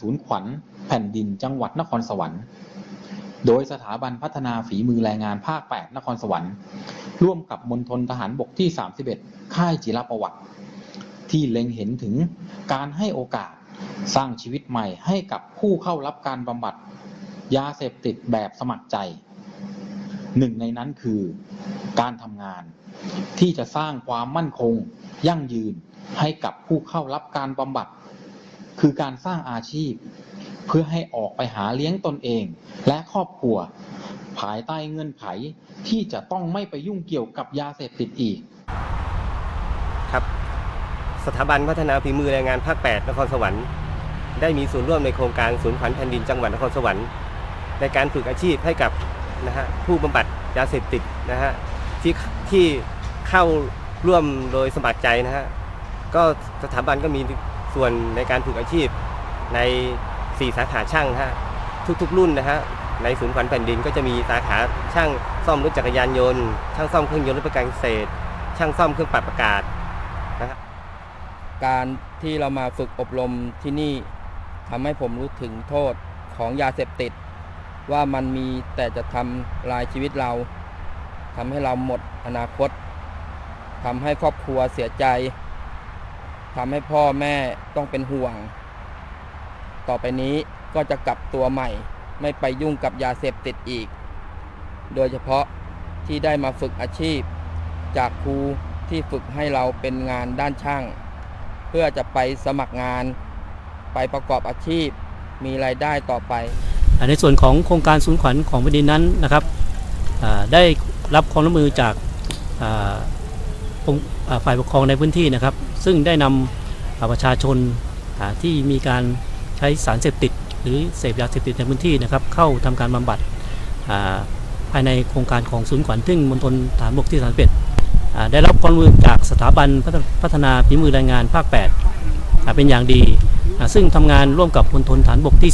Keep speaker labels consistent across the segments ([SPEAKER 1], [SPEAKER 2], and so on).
[SPEAKER 1] ศูนย์ขวัญแผ่นดินจังหวัดนครสวรรค์ โดยสถาบันพัฒนาฝีมือแรงงานภาค 8 นครสวรรค์ ร่วมกับมณฑลทหารบกที่ 31 ค่ายจิรประวัติ ที่เล็งเห็นถึงการให้โอกาสสร้างชีวิตใหม่ให้กับผู้เข้ารับการบำบัดยาเสพติดแบบสมัครใจหนึ่งในนั้นคือการทำงาน ที่จะสร้างความมั่นคง ยั่งยืนให้กับผู้เข้ารับการบำบัด คือการสร้างอาชีพ เพื่อให้ออกไปหาเลี้ยงตนเอง และครอบครัว ภายใต้เงื่อนไขที่จะต้องไม่ไปยุ่งเกี่ยวกับยาเสพติดอีก
[SPEAKER 2] ครับ สถาบันพัฒนาฝีมือแรงงานภาค 8 นครสวรรค์ ได้มีส่วนร่วมในโครงการศูนย์ขวัญแผ่นดินจังหวัดนครสวรรค์ ในการฝึกอาชีพให้กับนะฮะผู้บำบัดยาเสพติดนะฮะที่ที่เข้าร่วมโดยสมัครใจนะฮะก็สถาบันก็มี ส่วนในการฝึกอาชีพใน 4 สาขาช่างฮะทุกๆ รุ่นนะฮะในศูนย์ขวัญแผ่นดินก็จะมีสาขาช่างซ่อมรถจักรยานยนต์ ช่างซ่อมเครื่องยนต์รถประการเกษตร ช่างซ่อมเครื่องปรับอากาศ
[SPEAKER 3] การที่เรามาฝึกอบรมที่นี่ทำให้ผมรู้ถึงโทษของยาเสพติด ว่ามันมีแต่จะทำลายชีวิตเราทำให้เราหมดอนาคตทำให้ครอบครัวเสียใจ ทำให้พ่อแม่ต้องเป็นห่วง ต่อไปนี้ก็จะกลับตัวใหม่ ไม่ไปยุ่งกับยาเสพติดอีก โดยเฉพาะที่ได้มาฝึกอาชีพ จากครูที่ฝึกให้เราเป็นงานด้านช่าง เพื่อจะไปสมัครงาน ไปประกอบอาชีพ มีรายได้ต่อไป
[SPEAKER 4] ในส่วนของโครงการศูนย์ขวัญของแผ่นดินนั้นนะครับได้รับความร่วมมือจาก ฝ่ายปกครองในพื้นที่นะครับ ซึ่งได้นำอ่าประชาชนที่มีการใช้สารเสพติด หรือเสพยาเสพติดในพื้นที่นะครับ เข้าทำการบำบัดภายในโครงการของศูนย์ขวัญซึ่งมณฑลฐานบกที่31อ่าได้รับความร่วมมือจากสถาบันพัฒพัฒนาฝีมือแรงงานภาค 8 เป็นอย่างดี ซึ่งทำงานร่วมกับมณฑลฐานบกที่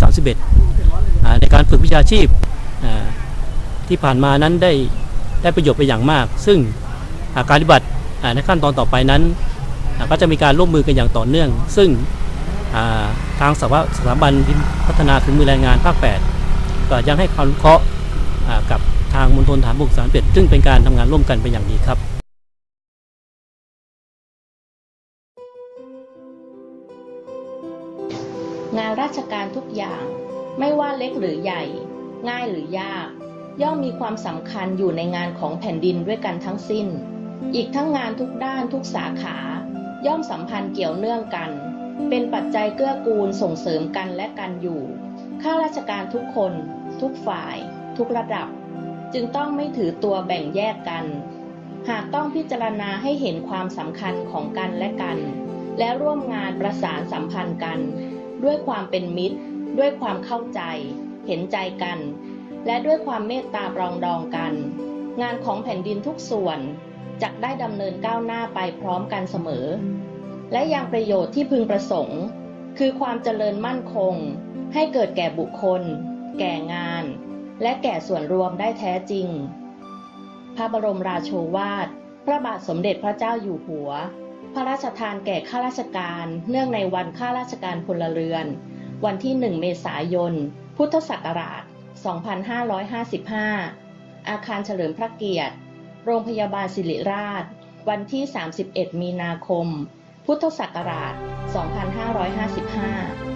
[SPEAKER 4] 31อ่าในการฝึกวิชาชีพที่ผ่านมานั้นได้ได้ประโยชน์ไปอย่างมาก ซึ่งาการปฏิบัติ ในขั้นตอนต่อไปนั้นก็จะมีการร่วมมือกันอย่างต่อเนื่อง ซึ่งทางสถาสาบันพัฒนาฝีมือแรงงานภาค 8 ก็ยังให้ความรู้เคราะห์กับทางมณฑลฐานบกสามเป็ดซึ่งเป็นการทำงานร่วมกันเป็นอย่างดีครับ
[SPEAKER 5] งานราชการทุกอย่าง ไม่ว่าเล็กหรือใหญ่ ง่ายหรือยาก ย่อมมีความสำคัญอยู่ในงานของแผ่นดินด้วยกันทั้งสิ้น อีกทั้งงานทุกด้านทุกสาขา ย่อมสัมพันธ์เกี่ยวเนื่องกัน เป็นปัจจัยเกื้อกูลส่งเสริมกันและกันอยู่ ข้าราชการทุกคน ทุกฝ่าย ทุกระดับ จึงต้องไม่ถือตัวแบ่งแยกกัน หากต้องพิจารณาให้เห็นความสำคัญของกันและกัน และร่วมงานประสานสัมพันธ์กัน ด้วยความเป็นมิตร ด้วยความเข้าใจ เห็นใจกัน และด้วยความเมตตาปรองดองกัน งานของแผ่นดินทุกส่วน จะได้ดำเนินก้าวหน้าไปพร้อมกันเสมอ และยังประโยชน์ที่พึงประสงค์ คือความเจริญมั่นคง ให้เกิดแก่บุคคล แก่งาน และแก่ส่วนรวมได้แท้จริง พระบรมราโชวาท พระบาทสมเด็จพระเจ้าอยู่หัว พระราชทานแก่ข้าราชการ เนื่องในวันข้าราชการพลเรือน วันที่ 1 เมษายน พุทธศักราช 2555 อาคารเฉลิมพระเกียรติ โรงพยาบาลศิริราช วันที่ 31 มีนาคม พุทธศักราช 2555